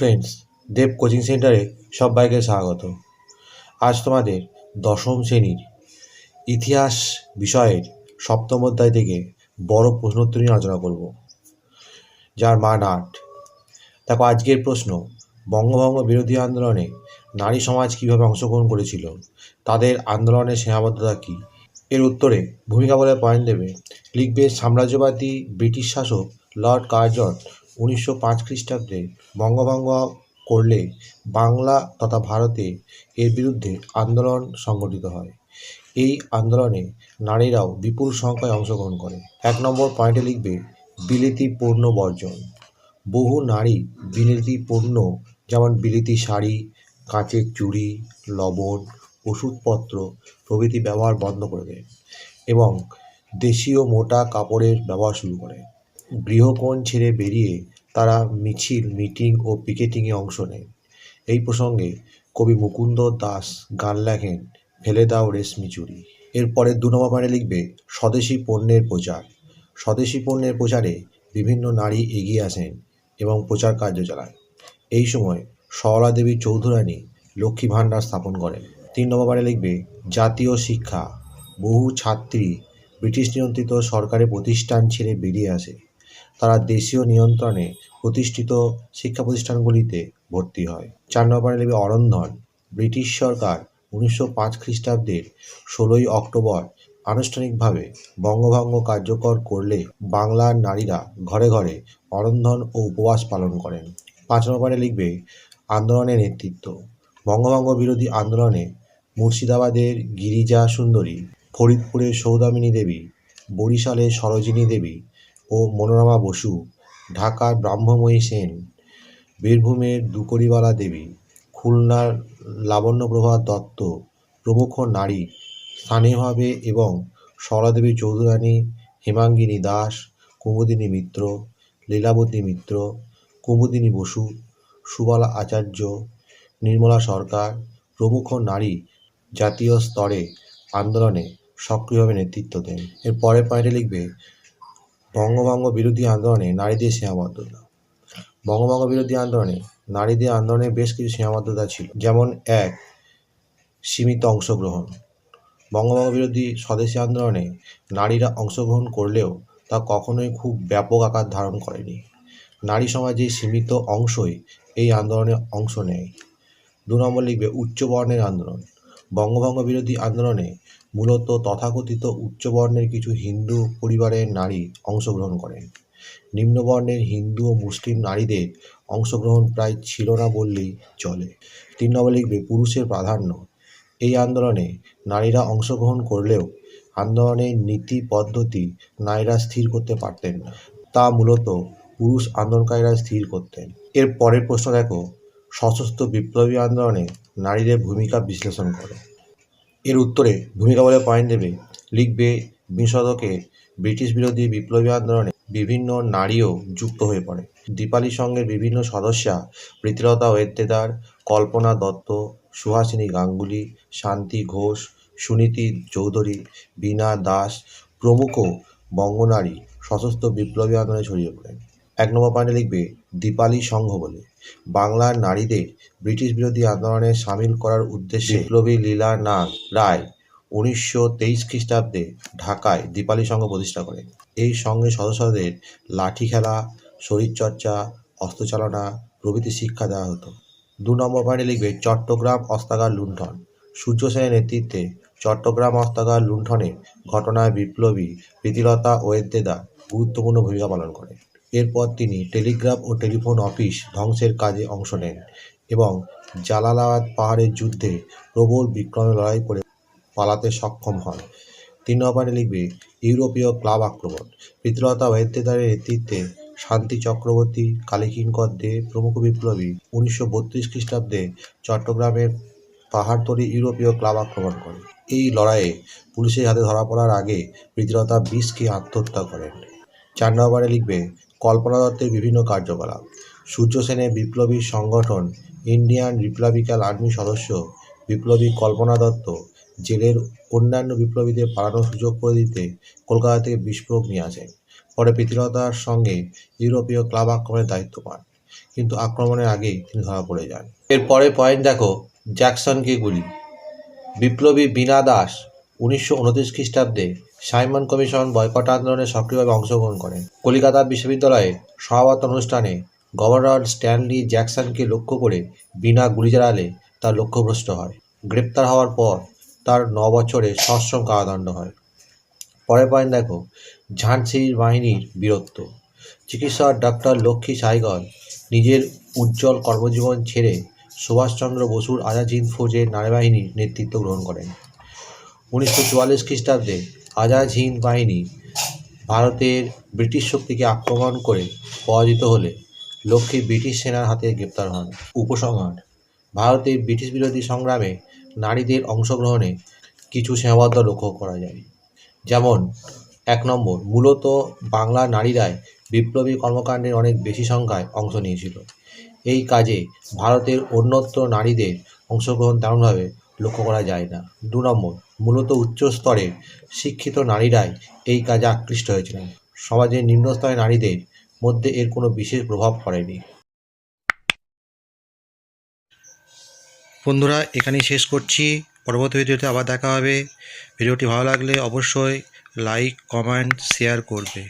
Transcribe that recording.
Friends দেব coaching সেন্টারে সবাইকে স্বাগত। আজ তোমাদের দশম শ্রেণির ইতিহাস বিষয়ের সপ্তম অধ্যায় থেকে বড় প্রশ্নোত্তর নিয়ে আলোচনা করব। যার মান আট। দেখো, আজকের প্রশ্ন, বঙ্গভঙ্গ বিরোধী আন্দোলনে নারী সমাজ কীভাবে অংশগ্রহণ করেছিল? তাদের আন্দোলনের সীমাবদ্ধতা কী? এর উত্তরে ভূমিকা বলে পয়েন্ট দেবে লিখবে সাম্রাজ্যবাদী ব্রিটিশ শাসক লর্ড কার্জন উনিশশো পাঁচ খ্রিস্টাব্দে বঙ্গভঙ্গ করলে বাংলা তথা ভারতে এর বিরুদ্ধে আন্দোলন সংগঠিত হয়। এই আন্দোলনে নারীরাও বিপুল সংখ্যায় অংশগ্রহণ করে। এক নম্বর পয়েন্টে লিখবে বিলিতি পণ্য বর্জন। বহু নারী বিলিতি পণ্য যেমন বিলিতি শাড়ি, কাঁচের চুড়ি, লবণ, ওষুধপত্র প্রভৃতি ব্যবহার বন্ধ করে দেয় এবং দেশীয় মোটা কাপড়ের ব্যবহার শুরু করে। গৃহকোণ ছেড়ে বেরিয়ে তারা মিছিল, মিটিং ও পিকেটিংয়ে অংশ নেয়। এই প্রসঙ্গে কবি মুকুন্দ দাস গান লেখেন, ফেলে দাও রেশমি চুরি। এরপরে দু নম্বর লিখবে, স্বদেশি পণ্যের প্রচার। স্বদেশি পণ্যের প্রচারে বিভিন্ন নারী এগিয়ে আসেন এবং প্রচার কার্য চালায়। এই সময় সরলা দেবী চৌধুরানী লক্ষ্মী ভাণ্ডার স্থাপন করেন। তিন নম্বর লিখবে, জাতীয় শিক্ষা। বহু ছাত্রী ব্রিটিশ নিয়ন্ত্রিত সরকারি প্রতিষ্ঠান ছেড়ে বেরিয়ে আসে। তারা দেশীয় নিয়ন্ত্রণে প্রতিষ্ঠিত শিক্ষা প্রতিষ্ঠানগুলিতে ভর্তি হয়। চার নম্বরে লিখবে অরন্ধন। ব্রিটিশ সরকার উনিশশো পাঁচ খ্রিস্টাব্দের ষোলোই অক্টোবর আনুষ্ঠানিকভাবে বঙ্গভঙ্গ কার্যকর করলে বাংলার নারীরা ঘরে ঘরে অরন্ধন ও উপবাস পালন করেন। পাঁচ নম্বরে লিখবে আন্দোলনের নেতৃত্ব। বঙ্গভঙ্গ বিরোধী আন্দোলনে মুর্শিদাবাদের গিরিজা সুন্দরী, ফরিদপুরের সৌদামিনী দেবী, বরিশালের সরোজিনী দেবী ও মনোরমা বসু, ঢাকার ব্রাহ্মময়ী সেন, বীরভূমের দুকরিবালা দেবী, খুলনার লাবণ্যপ্রভা দত্ত, প্রমুখ নারী, স্থানীয়ভাবে এবং সরলাদেবী চৌধুরানী, হেমাঙ্গিনী দাস, কুমুদিনী মিত্র, লীলাবতী মিত্র, কুমুদিনী বসু, সুবালা আচার্য, নির্মলা সরকার, প্রমুখ নারী জাতীয় স্তরে আন্দোলনে সক্রিয়ভাবে নেতৃত্ব দেন। এর পরের পয়েন্টে লিখবে বঙ্গভঙ্গ বিরোধী আন্দোলনে নারীদের সীমাবদ্ধতা। বঙ্গভঙ্গ বিরোধী আন্দোলনে নারীদের আন্দোলনে বেশ কিছু সীমাবদ্ধতা ছিল। যেমন এক, সীমিত অংশগ্রহণ। বঙ্গভঙ্গ বিরোধী স্বদেশী আন্দোলনে নারীরা অংশগ্রহণ করলেও তা কখনোই খুব ব্যাপক আকার ধারণ করেনি। নারী সমাজের সীমিত অংশই এই আন্দোলনে অংশ নেয়। দু নম্বর লিখবে উচ্চবর্ণের আন্দোলন। বঙ্গভঙ্গ বিরোধী আন্দোলনে মূলত তথাকথিত উচ্চবর্ণের কিছু হিন্দু পরিবারের নারী অংশগ্রহণ করেন। নিম্নবর্ণের হিন্দু ও মুসলিম নারীদের অংশগ্রহণ প্রায় ছিল না বললেই চলে। তিন নম্বর লিখবে পুরুষের প্রাধান্য। এই আন্দোলনে নারীরা অংশগ্রহণ করলেও আন্দোলনের নীতি, পদ্ধতি নারীরা স্থির করতে পারতেন না। তা মূলত পুরুষ আন্দোলনকারীরা স্থির করতেন। এর পরের প্রশ্ন দেখো। সশস্ত্র বিপ্লবী আন্দোলনে নারীদের ভূমিকা বিশ্লেষণ করো। এর উত্তরে ভূমিকা বলে পয়েন্ট দেবে লিখবে বিংশ শতকে ব্রিটিশ বিরোধী বিপ্লবী আন্দোলনে বিভিন্ন নারীও যুক্ত হয়ে পড়ে। দীপালি সঙ্গের বিভিন্ন সদস্যা প্রীতিলতা ওয়েদ্দেদার কল্পনা দত্ত, সুহাসিনী গাঙ্গুলি, শান্তি ঘোষ, সুনীতি চৌধুরী, বীণা দাস প্রমুখ বঙ্গনারী সশস্ত্র বিপ্লবী আন্দোলনে ছড়িয়ে পড়েন। এক নম্বর পয়েন্টে লিখবে দীপালি সংঘ বলে। বাংলার নারীদের ব্রিটিশ বিরোধী আন্দোলনে সামিল করার উদ্দেশ্যে বিপ্লবী লীলা নাগ রায় উনিশশো তেইশ খ্রিস্টাব্দে ঢাকায় দীপালি সংঘ প্রতিষ্ঠা করেন। এই সঙ্গে সদস্যদের লাঠি খেলা শরীরচর্চা অস্ত্রচালনা প্রভৃতি শিক্ষা দেওয়া হতো। দু নম্বর পয়েন্টে লিখবে চট্টগ্রাম অস্ত্রাগার লুণ্ঠন। সূর্য সেনের নেতৃত্বে চট্টগ্রাম অস্ত্রাগার লুণ্ঠনের ঘটনায় বিপ্লবী প্রীতিলতা ওয়েদ্দেদা গুরুত্বপূর্ণ ভূমিকা পালন করেন। এরপর তিনি টেলিগ্রাফ ও টেলিফোন অফিস ধ্বংসের কাজে অংশ নেন এবং জালালাবাদ পাহাড়ের যুদ্ধে প্রবল বিক্রমে লড়াই করে পালাতে সক্ষম হন। তিন নম্বরে লিখবে, ইউরোপীয় ক্লাব আক্রমণ প্রীতিলতা ওয়েদ্দেদারের নেতৃত্বে শান্তি চক্রবর্তী কালীকিঙ্কর দে প্রমুখ বিপ্লবী উনিশশো বত্রিশ খ্রিস্টাব্দে চট্টগ্রামের পাহাড়তলি ইউরোপীয় ক্লাব আক্রমণ করে এই লড়াইয়ে পুলিশের হাতে ধরা পড়ার আগে প্রীতিলতা বিষ খেয়ে আত্মহত্যা করেন। চার নম্বরে লিখবে কল্পনা দত্তের বিভিন্ন কার্যকলাপ। সূর্য সেনের বিপ্লবী সংগঠন, ইন্ডিয়ান রিপাবলিকান আর্মি সদস্য, বিপ্লবী কল্পনা দত্ত জেলের অন্যান্য বিপ্লবীদের পালানোর সুযোগ করে দিতে কলকাতা থেকে বিস্ফোরক নিয়ে আসেন পরে প্রীতিলতার সঙ্গে ইউরোপীয় ক্লাব আক্রমণের দায়িত্ব পান। কিন্তু আক্রমণের আগেই তিনি ধরা পড়ে যান। এরপরে পয়েন্ট দেখো, জ্যাকসনকে গুলি। বিপ্লবী বীণা দাস উনিশশো উনত্রিশ খ্রিস্টাব্দে সাইমন কমিশন বয়কট আন্দোলনে সক্রিয়ভাবে অংশগ্রহণ করেন কলিকাতা বিশ্ববিদ্যালয়ের সমাবর্তন অনুষ্ঠানে গভর্নর স্ট্যানলি জ্যাকসনকে লক্ষ্য করে বিনা গুলি চালালে তার লক্ষ্যভ্রষ্ট হয়। গ্রেপ্তার হওয়ার পর তার ন বছরে সশ্রম কারাদণ্ড হয়। পরের পয়েন্ট দেখো ঝাঁসির বাহিনীর বীরত্ব। চিকিৎসক ডক্টর লক্ষ্মী সাইগল নিজের উজ্জ্বল কর্মজীবন ছেড়ে সুভাষচন্দ্র বসুর আজাদ ফৌজের নারীবাহিনীর নেতৃত্ব গ্রহণ করেন। উনিশশো চুয়াল্লিশ খ্রিস্টাব্দে আজাদ হিন্দ বাহিনী ভারতের ব্রিটিশ শক্তিকে আক্রমণ করে পরাজিত হলে লক্ষ্মী ব্রিটিশ সেনার হাতে গ্রেপ্তার হন। উপসংহার ভারতের ব্রিটিশ বিরোধী সংগ্রামে নারীদের অংশগ্রহণে কিছু সীমাবদ্ধ লক্ষ্য করা যায়। যেমন, এক নম্বর, মূলত বাংলার নারীরাই বিপ্লবী কর্মকাণ্ডের অনেক বেশি সংখ্যায় অংশ নিয়েছিল। এই কাজে ভারতের অন্যত্র নারীদের অংশগ্রহণ তেমনভাবে লক্ষ্য করা যায় না। দু নম্বর মূলত উচ্চ স্তরের শিক্ষিত নারীরাই এই কাজে আকৃষ্ট হয়েছিলেন। সমাজের নিম্ন স্তরের নারীদের মধ্যে এর কোনো বিশেষ প্রভাব পড়েনি। বন্ধুরা, এখানেই শেষ করছি। পরবর্তী ভিডিওতে আবার দেখা হবে। ভিডিওটি ভালো লাগলে অবশ্যই লাইক, কমেন্ট, শেয়ার করবে।